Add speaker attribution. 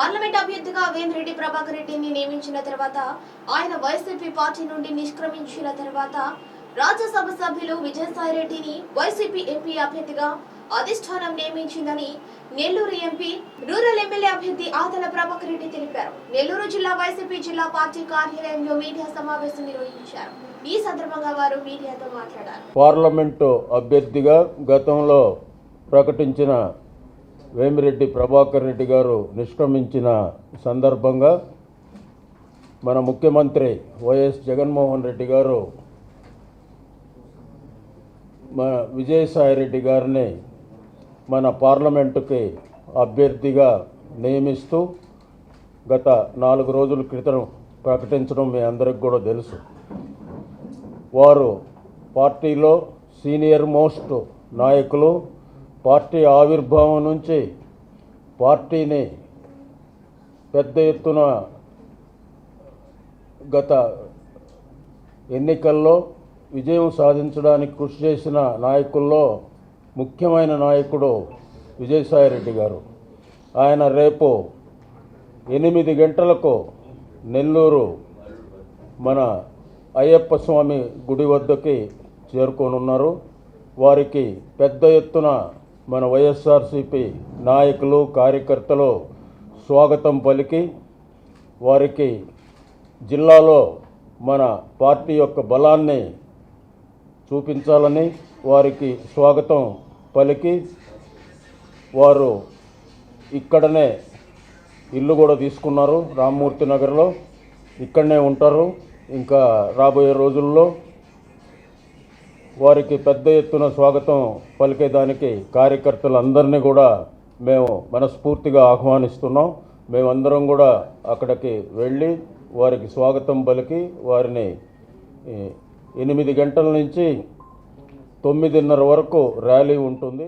Speaker 1: Parliament అభ్యర్థిగా వేమిరెడ్డి ప్రభాకర్ రెడ్డిని నియమించిన తర్వాత ఆయన వైసీపీ పార్టీ నుండి నిష్క్రమించిన తర్వాత రాజ్యసభ సభ్యులు విజయసాయి రెడ్డిని వైసీపీ ఎంపీ అభ్యర్థిగా అధిష్టానం నియమించిందని నెల్లూరు ఎంపీ రూరల్ ఎమ్మెల్యే అభ్యర్థి ఆదల ప్రభాకర్ రెడ్డి తెలిపారు. నెల్లూరు జిల్లా వైసీపీ జిల్లా పార్టీ కార్యాలయంలో మీడియా సమావేశం నిర్వహించారు. ఈ సందర్భంగా వారు మీడియాతో మాట్లాడారు.
Speaker 2: పార్లమెంటు అభ్యర్థిగా గతంలో ప్రకటించిన వేమిరెడ్డి ప్రభాకర్ రెడ్డి గారు నిష్క్రమించిన సందర్భంగా మన ముఖ్యమంత్రి వైఎస్ జగన్మోహన్ రెడ్డి గారు మన విజయసాయి రెడ్డి గారిని మన పార్లమెంటుకి అభ్యర్థిగా నియమిస్తూ గత నాలుగు రోజుల క్రితం ప్రకటించడం మీ అందరికి కూడా తెలుసు. వారు పార్టీలో సీనియర్ మోస్ట్ నాయకులు పార్టీ ఆవిర్భావం నుంచి పార్టీని పెద్ద ఎత్తున గత ఎన్నికల్లో విజయం సాధించడానికి కృషి చేసిన నాయకుల్లో ముఖ్యమైన నాయకుడు విజయసాయిరెడ్డి గారు. ఆయన రేపు ఎనిమిది గంటలకు నెల్లూరు మన అయ్యప్ప స్వామి గుడి వద్దకి చేరుకోనున్నారు. వారికి పెద్ద ఎత్తున మన వైఎస్ఆర్సిపి నాయకులు కార్యకర్తలు స్వాగతం పలికి వారికి జిల్లాలో మన పార్టీ యొక్క బలాన్ని చూపించాలని వారికి స్వాగతం పలికి వారు ఇక్కడనే ఇల్లు కూడా తీసుకున్నారు రామ్మూర్తి నగర్లో. ఇక్కడనే ఉంటారు. ఇంకా రాబోయే రోజుల్లో వారికి పెద్ద ఎత్తున స్వాగతం పలికేదానికి కార్యకర్తలందరినీ కూడా మేము మనస్ఫూర్తిగా ఆహ్వానిస్తున్నాం. మేమందరం కూడా అక్కడికి వెళ్ళి వారికి స్వాగతం పలికి వారిని ఎనిమిది గంటల నుంచి తొమ్మిదిన్నర వరకు ర్యాలీ ఉంటుంది.